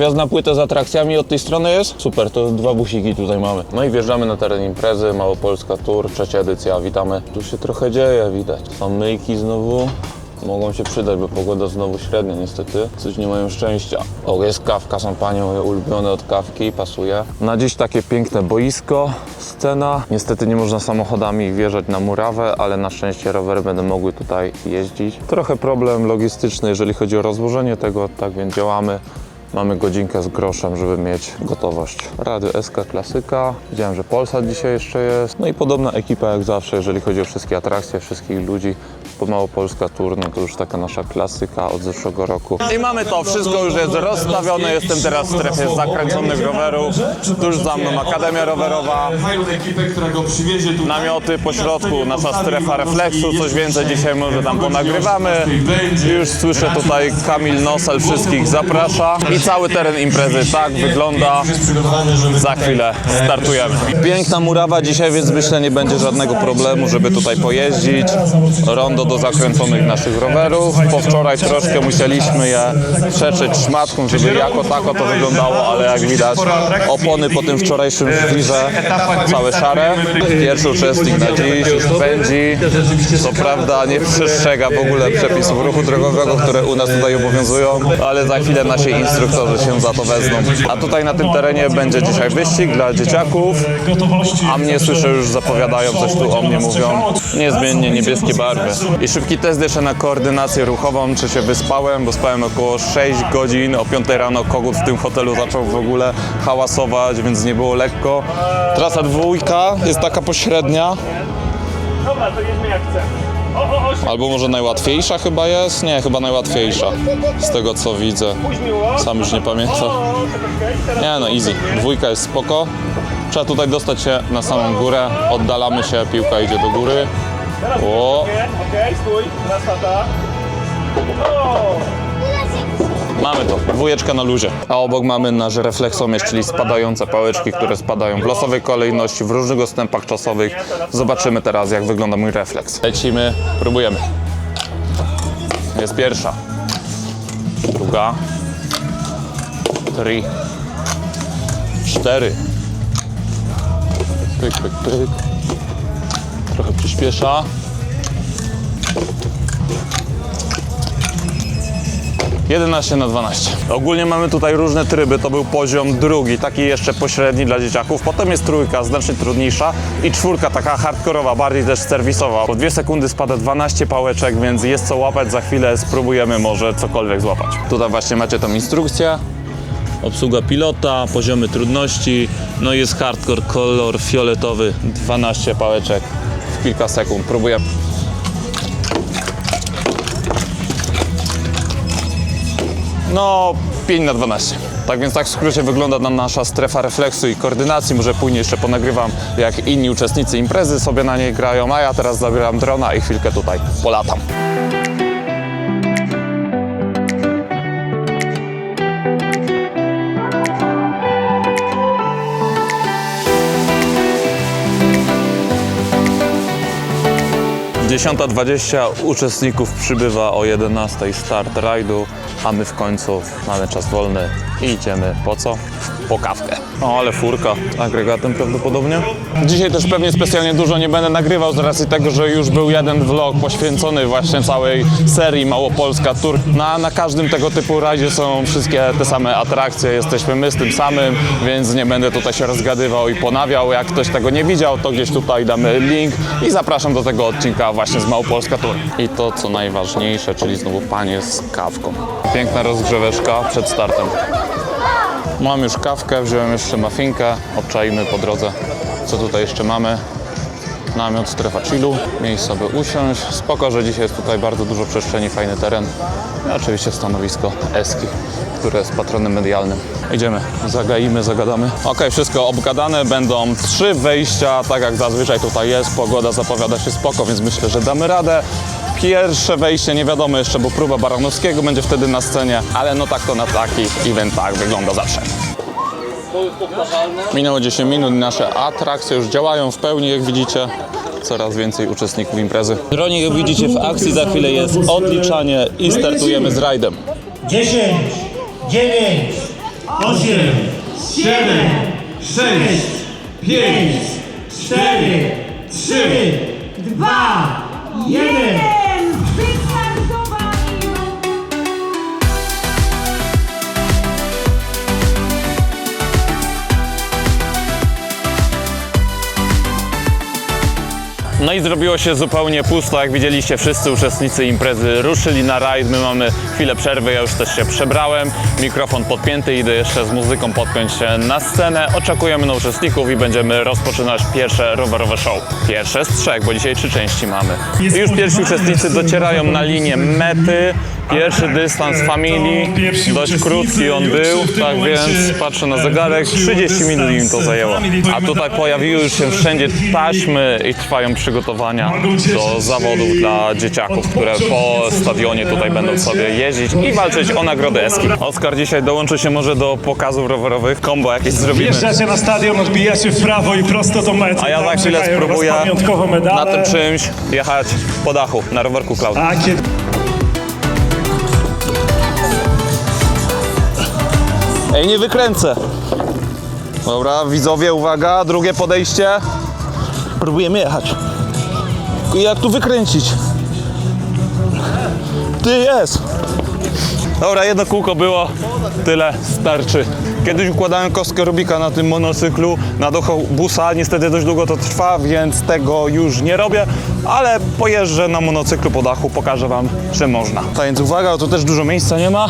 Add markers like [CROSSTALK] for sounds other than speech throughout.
wjazd na płytę z atrakcjami od tej strony jest? Super, to dwa busiki tutaj mamy. No i wjeżdżamy na teren imprezy, Małopolska Tour, trzecia edycja, witamy. Tu się trochę dzieje, widać. Są myjki znowu. Mogą się przydać, bo pogoda znowu średnia niestety. Coś nie mają szczęścia. O, jest kawka, są panie moje ulubione od kawki, pasuje. Na dziś takie piękne boisko, scena. Niestety nie można samochodami wjeżdżać na murawę, ale na szczęście rowery będą mogły tutaj jeździć. Trochę problem logistyczny, jeżeli chodzi o rozłożenie tego, tak więc działamy. Mamy godzinkę z groszem, żeby mieć gotowość. Radio SK Klasyka. Widziałem, że Polsat dzisiaj jeszcze jest. No i podobna ekipa jak zawsze, jeżeli chodzi o wszystkie atrakcje, wszystkich ludzi. Po Małopolska Tour, no to już taka nasza klasyka od zeszłego roku. I mamy to, wszystko już jest rozstawione. Jestem teraz w strefie zakręconych rowerów. Tuż za mną Akademia Rowerowa. Namioty po środku, nasza strefa refleksu, coś więcej dzisiaj może tam ponagrywamy. Już słyszę tutaj Kamil Nosel wszystkich zaprasza i cały teren imprezy tak wygląda. Za chwilę startujemy. Piękna murawa dzisiaj, więc myślę nie będzie żadnego problemu, żeby tutaj pojeździć. Rondo do zakręconych naszych rowerów. Po wczoraj troszkę musieliśmy je przeczyć szmatką, żeby jako tako to wyglądało, ale jak widać opony po tym wczorajszym żwirze całe szare. Pierwszy uczestnik na dziś już pędzi. Co prawda nie przestrzega w ogóle przepisów ruchu drogowego, które u nas tutaj obowiązują, ale za chwilę nasi instruktorzy się za to wezmą. A tutaj na tym terenie będzie dzisiaj wyścig dla dzieciaków, a mnie słyszę już zapowiadają, coś tu o mnie mówią. Niezmiennie niebieskie barwy. I szybki test jeszcze na koordynację ruchową, czy się wyspałem, bo spałem około 6 godzin. O 5 rano kogut w tym hotelu zaczął w ogóle hałasować, więc nie było lekko. Trasa dwójka jest taka pośrednia, Dobra, to jedźmy jak chcemy. Albo może najłatwiejsza chyba jest? Nie, chyba najłatwiejsza, z tego co widzę. Sam już nie pamiętam. Nie no, easy. Dwójka jest spoko. Trzeba tutaj dostać się na samą górę. Oddalamy się, piłka idzie do góry. O, okej, stój, mamy to. Dwójeczka na luzie. A obok mamy nasz refleksomierz, czyli spadające pałeczki, które spadają w losowej kolejności, w różnych odstępach czasowych. Zobaczymy teraz, jak wygląda mój refleks. Lecimy, próbujemy. Jest pierwsza. Druga. Trzy. Cztery. Pyk, pyk, pyk. Trochę przyspiesza. Jedenaście na 12. Ogólnie mamy tutaj różne tryby. To był poziom drugi, taki jeszcze pośredni dla dzieciaków. Potem jest trójka, znacznie trudniejsza. I czwórka, taka hardkorowa, bardziej też serwisowa. Po dwie sekundy spada 12 pałeczek, więc jest co łapać. Za chwilę spróbujemy może cokolwiek złapać. Tutaj właśnie macie tą instrukcję obsługa pilota, poziomy trudności, no jest hardcore, kolor fioletowy, 12 pałeczek w kilka sekund. Próbuję. No, 5 na 12. Tak więc tak w skrócie wygląda nam nasza strefa refleksu i koordynacji. Może później jeszcze ponagrywam, jak inni uczestnicy imprezy sobie na niej grają, a ja teraz zabieram drona i chwilkę tutaj polatam. Dziesiąta dwadzieścia uczestników przybywa o 11 start rajdu, a my w końcu mamy czas wolny i idziemy po co? Po kawkę. O, ale furka agregatem prawdopodobnie. Dzisiaj też pewnie specjalnie dużo nie będę nagrywał z racji tego, że już był jeden vlog poświęcony właśnie całej serii Małopolska Tour. Na, na każdym tego typu rajdzie są wszystkie te same atrakcje, jesteśmy my z tym samym, więc nie będę tutaj się rozgadywał i ponawiał. Jak ktoś tego nie widział, to gdzieś tutaj damy link i zapraszam do tego odcinka właśnie z Małopolska Tour. I to co najważniejsze, czyli znowu panie z kawką. Piękna rozgrzeweczka przed startem. Mam już kawkę, wziąłem jeszcze mafinkę, obczajmy po drodze, co tutaj jeszcze mamy. Namiot, strefa chillu, miejsce by usiąść. Spoko, że dzisiaj jest tutaj bardzo dużo przestrzeni, fajny teren. I oczywiście stanowisko Eski, które jest patronem medialnym. Idziemy, zagaimy, zagadamy. Ok, wszystko obgadane, będą trzy wejścia, tak jak zazwyczaj tutaj jest. Pogoda zapowiada się spoko, więc myślę, że damy radę. Pierwsze wejście nie wiadomo jeszcze, bo próba Baranowskiego będzie wtedy na scenie, ale no tak to na takich eventach tak wygląda zawsze. Minęło 10 minut, nasze atrakcje już działają w pełni, jak widzicie coraz więcej uczestników imprezy. Dronik, jak widzicie w akcji, za chwilę jest odliczanie i startujemy z rajdem. 10, 9, 8, 7, 6, 5, 4, 3, 2, 1. No i zrobiło się zupełnie pusto, jak widzieliście, wszyscy uczestnicy imprezy ruszyli na rajd, my mamy chwilę przerwy, ja już też się przebrałem, mikrofon podpięty, idę jeszcze z muzyką podpiąć się na scenę, oczekujemy na uczestników i będziemy rozpoczynać pierwsze rowerowe show. Pierwsze z trzech, bo dzisiaj trzy części mamy. I już pierwsi uczestnicy docierają na linię mety, pierwszy dystans familii, dość krótki on był, tak więc patrzę na zegarek, 30 minut im to zajęło. A tutaj pojawiły już się wszędzie taśmy i trwają przygotowania do zawodów dla dzieciaków, które po stadionie tutaj będą sobie jeździć i walczyć o nagrody Eski. Oskar dzisiaj dołączy się może do pokazów rowerowych, kombo jakieś zrobimy. Wjeżdżacie na stadion, odbijacie w prawo i prosto do mety. A ja za chwilę spróbuję na tym czymś jechać po dachu, na rowerku kiedy... Ej, nie wykręcę. Dobra, widzowie, uwaga, drugie podejście. Próbujemy jechać. Jak tu wykręcić? Ty jest. Dobra, jedno kółko było, tyle starczy. Kiedyś układałem kostkę Rubika na tym monocyklu, na dochu busa, niestety dość długo to trwa, więc tego już nie robię, ale pojeżdżę na monocyklu po dachu, pokażę wam, że można. Tak więc uwaga, tu też dużo miejsca nie ma.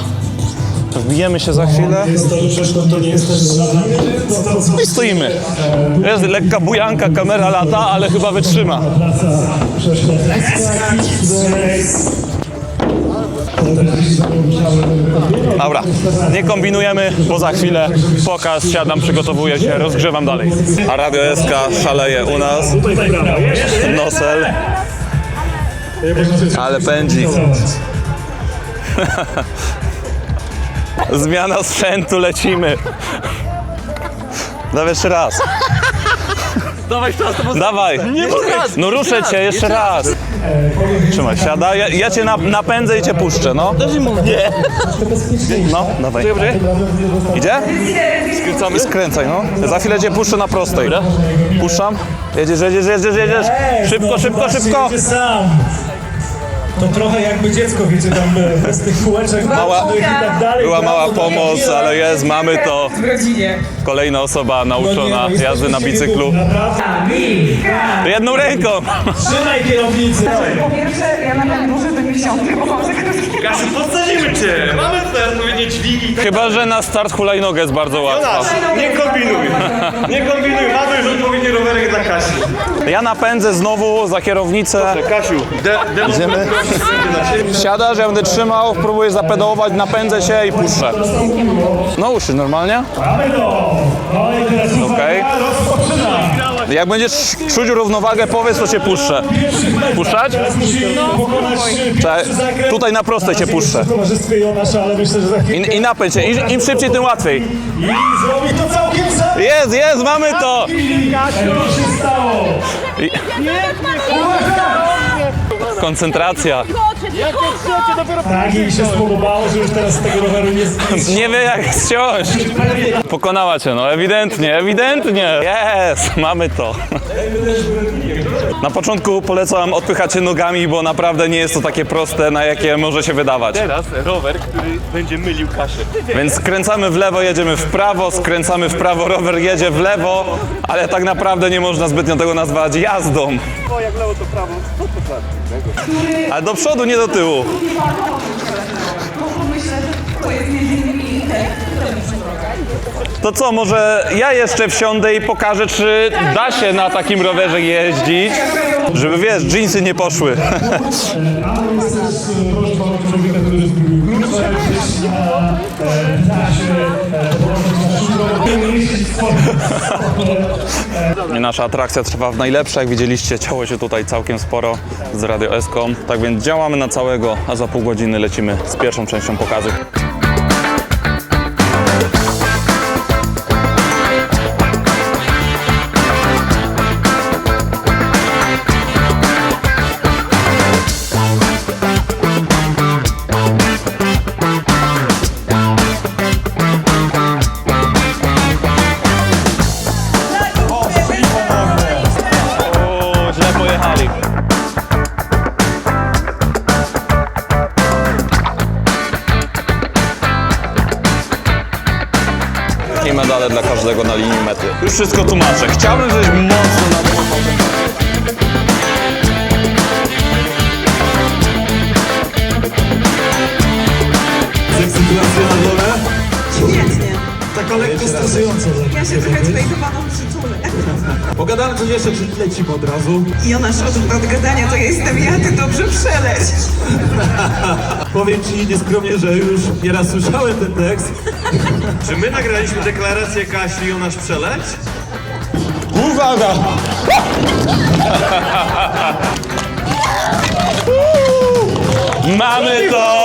Wbijemy się za chwilę. Żadna... I stoimy. Jest lekka bujanka, kamera lata, ale chyba wytrzyma. Dobra, nie kombinujemy, bo za chwilę pokaz, siadam, przygotowuję się, rozgrzewam dalej. A Radio SK szaleje u nas. Nosel. Ale pędzi. [LAUGHS] Zmiana sprzętu, lecimy. Dawaj jeszcze raz. Dawaj czas, to Dawaj. Nie mogę. No ruszę cię jeszcze raz. Trzymaj, siada. Ja, ja cię na, napędzę i cię puszczę, no. Nie. No, dawaj. Idzie? Skręcamy. Skręcaj, no. Za chwilę cię puszczę na prostej. Puszczam. Jedziesz, jedziesz, jedziesz, jedziesz. Szybko, szybko, szybko. Sam. To trochę jakby dziecko, wiecie, tam e, bez tych kółeczek Mała- bocznych i tak dalej. Była Brawo, mała pomoc, ale jest, mamy to. w rodzinie. Kolejna osoba No nie, nauczona no, jesteśmy jazdy na z siebie bicyklu. dumni, naprawdę. Jedną ręką. Trzymaj kierownicę. Po pierwsze, ja nawet muszę do miesiąca, bo mam za krótkie Kasiu, podsadzimy cię. Mamy tutaj odpowiednie dźwigi. Chyba, że na start hulajnogę jest bardzo łatwa. Nie kombinuj. Nie kombinuj. Mamy już odpowiedni rowerek dla Kasi. Ja napędzę znowu za kierownicę. Kasiu, de, Idziemy. Siadasz, ja będę trzymał, próbuję zapedałować, napędzę się i puszczę. No uszy, normalnie? Mamy to. No i teraz uwaga, Okej. Jak będziesz czuć równowagę, powiedz, to cię puszczę. Puszczać? Czekaj, zakręt. tutaj na prostej cię puszczę. I, i napędź się, Im, im szybciej, tym łatwiej. I. Jest, jest, mamy to! Co się stało? Koncentracja. Tak, jej się spodobało, że już teraz z tego roweru nie zjedzie. Nie wie jak zsiąść. Pokonała cię, no ewidentnie, ewidentnie. Jest, mamy to. Na początku polecam odpychać się nogami, bo naprawdę nie jest to takie proste, na jakie może się wydawać. Teraz rower, który będzie mylił kaszę. Więc skręcamy w lewo, jedziemy w prawo, skręcamy w prawo, rower jedzie w lewo, ale tak naprawdę nie można zbytnio tego nazwać jazdą. O, jak lewo to prawo, co to znaczy? Ale do przodu, nie do tyłu. Że to jest między innymi To co, może ja jeszcze wsiądę i pokażę, czy da się na takim rowerze jeździć, żeby wiesz, dżinsy nie poszły. Ale swoim I Nasza atrakcja trwa w najlepsze, jak widzieliście, ciało się tutaj całkiem sporo z Radio Eskom, tak więc działamy na całego, a za pół godziny lecimy z pierwszą częścią pokazu. Każdego na linii mety. Już wszystko tłumaczę. Chciałbym, żebyś mocno na Sytuacja na dole? Świetnie. Taka lekko stresująca. Ja się trochę panu przytulę. [LAUGHS] Pogadamy coś jeszcze, czy lecimy od razu? Jonasz, od, od gadania to ja jestem ja, ty dobrze przeleć. [LAUGHS] Powiem ci nieskromnie, że już nieraz słyszałem ten tekst. Czy my nagraliśmy deklarację Kasi Jonasz Przeleć? Uwaga! Mamy to!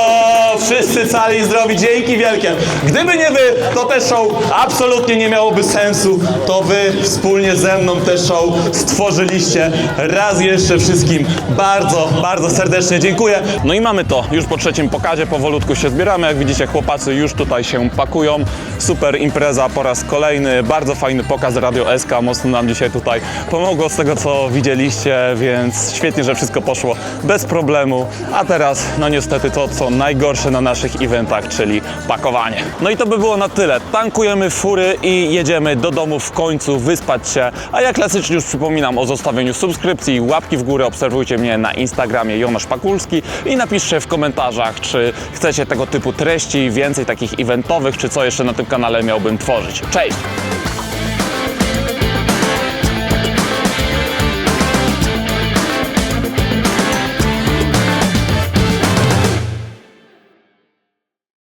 Wszyscy cali i zdrowi, dzięki wielkie. Gdyby nie wy, to te show absolutnie nie miałoby sensu. To wy wspólnie ze mną te show stworzyliście. Raz jeszcze wszystkim bardzo, bardzo serdecznie dziękuję. No i mamy to. Już po trzecim pokazie powolutku się zbieramy. Jak widzicie, chłopacy już tutaj się pakują. Super impreza po raz kolejny. Bardzo fajny pokaz Radio SK. Mocno nam dzisiaj tutaj pomogło z tego, co widzieliście, więc świetnie, że wszystko poszło bez problemu. A teraz, no niestety to, co najgorsze na naszych eventach, czyli pakowanie. No i to by było na tyle. Tankujemy fury i jedziemy do domu w końcu wyspać się. A ja klasycznie już przypominam o zostawieniu subskrypcji, łapki w górę, obserwujcie mnie na Instagramie Jonasz Pakulski i napiszcie w komentarzach, czy chcecie tego typu treści, więcej takich eventowych, czy co jeszcze na tym kanale miałbym tworzyć. Cześć!